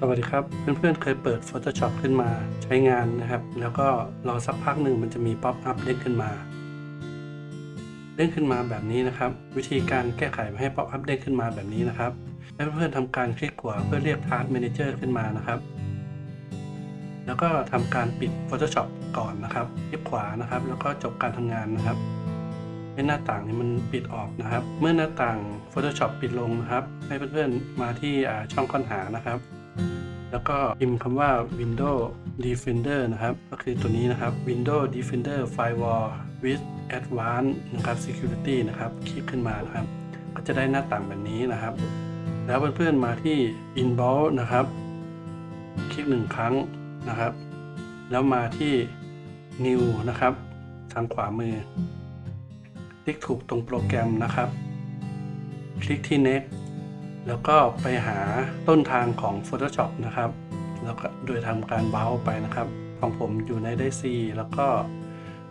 สวัสดีครับเพื่อนๆเคยเปิด Photoshop ขึ้นมาใช้งานนะครับ แล้วก็รอสักพักหนึ่งมันจะมีป๊อปอัพเด้งขึ้นมาเด้งขึ้นมาแบบนี้นะครับ วิธีการแก้ไขให้ป๊อปอัพเด้งขึ้นมาแบบนี้นะครับให้เพื่อนๆทำการคลิกขวาเพื่อเรียก Task Manager ขึ้นมานะครับ แล้วก็ทำการปิด Photoshop ก่อนนะครับคลิกขวานะครับ แล้วก็จบการทำงานนะครับให้หน้าต่างนี้มันปิดออกนะครับ เมื่อหน้าต่าง Photoshop ปิดลงนะครับ ให้เพื่อนๆมาที่ช่องค้นหานะครับ แล้วก็พิมพ์คำว่า Windows Defender นะครับ ก็คือตัวนี้นะครับ Windows Defender Firewall with Advanced นะครับ Security นะครับ คลิกขึ้นมานะครับ ก็จะได้หน้าต่างแบบนี้นะครับ แล้วเพื่อนๆมาที่ Inbox นะครับ คลิกหนึ่งครั้งนะครับ แล้วมาที่ New นะครับ ทางขวามือ คลิกถูกตรงโปรแกรมนะครับ คลิกที่ Next แล้วก็ไปหาต้นทางของ Photoshop นะครับ แล้วก็โดยทำการเบราว์ไปนะครับ ของผมอยู่ในได้ C แล้วก็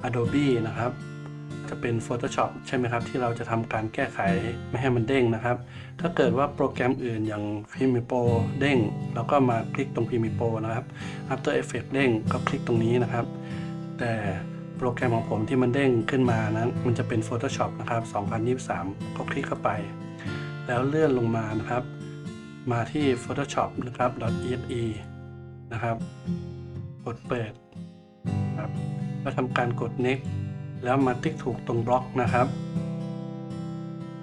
Adobe นะครับ จะเป็น Photoshop ใช่ไหมครับ ที่เราจะทำการแก้ไขไม่ให้มันเด้งนะครับ ถ้าเกิดว่าโปรแกรมอื่นอย่าง Premiere Pro เด้ง แล้วก็มาคลิกตรง Premiere Pro นะครับ After Effects เด้งก็คลิกตรงนี้นะครับ แต่โปรแกรมของผมที่มันเด้งขึ้นมานั้น มันจะเป็น Photoshop นะครับ 2023 ก็คลิกเข้าไป แล้วเลื่อนลงมานะครับ มาที่ Photoshop นะครับ .exe นะครับ กดเปิดครับแล้วทำการกด next แล้วมาติ๊กถูกตรงบล็อกนะครับ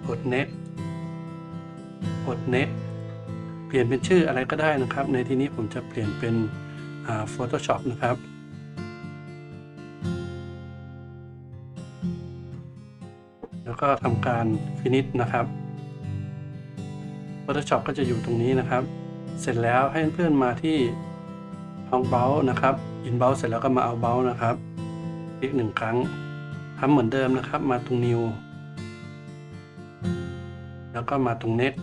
กด next กด next เปลี่ยนเป็นชื่ออะไรก็ได้นะครับ ในที่นี้ผมจะเปลี่ยนเป็นอ่า Photoshop นะครับแล้วก็ทำการ finish นะครับ Photoshop ก็จะอยู่ตรงนี้นะครับ เสร็จแล้วให้เพื่อนมาที่ห้องเบลนะครับอินเบลเสร็จแล้วก็มาเอาเบลนะครับ คลิกหนึ่งครั้งทำเหมือนเดิมนะครับ มาตรง New แล้วก็มาตรง Next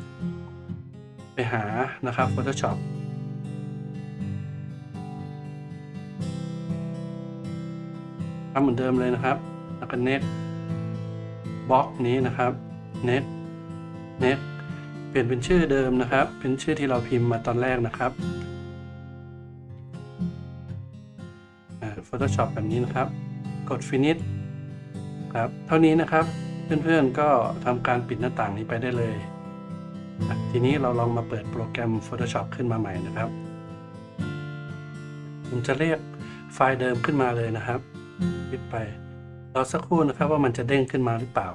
ไปหานะครับ Photoshop ทำเหมือนเดิมเลยนะครับ แล้วก็ Next บล็อกนี้นะครับ Next Next ลี่ยนเป็นชื่อเดิมนะครับ เป็นชื่อที่เราพิมพ์มาตอนแรกนะครับอ่า Photoshop แบบนี้นะครับ กด Finish ครับ เท่านี้นะครับ เพื่อนๆก็ทำการปิดหน้าต่างนี้ไปได้เลย ทีนี้เราลองมาเปิดโปรแกรม Photoshop ขึ้นมาใหม่นะครับผมจะเรียกไฟล์เดิมขึ้นมาเลยนะครับปิดไปรอสักครู่นะครับว่ามันจะเด้งขึ้นมาหรือเปล่า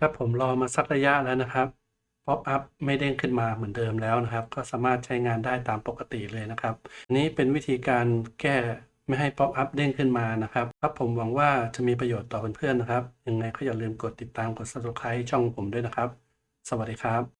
ครับผมรอมาสักระยะแล้วนะครับป๊อปอัพไม่เด้งขึ้นมาเหมือนเดิมแล้วนะครับ ก็สามารถใช้งานได้ตามปกติเลยนะครับนนี้เป็นวิธีการแก้ไม่ให้ป๊อปอัพเด้งขึ้นมานะครับครับผมหวังว่าจะมีประโยชน์ต่อเพื่อนๆนะครับ ยังไงก็อย่าลืมกดติดตามกด subscribe ช่องผมด้วยนะครับ สวัสดีครับ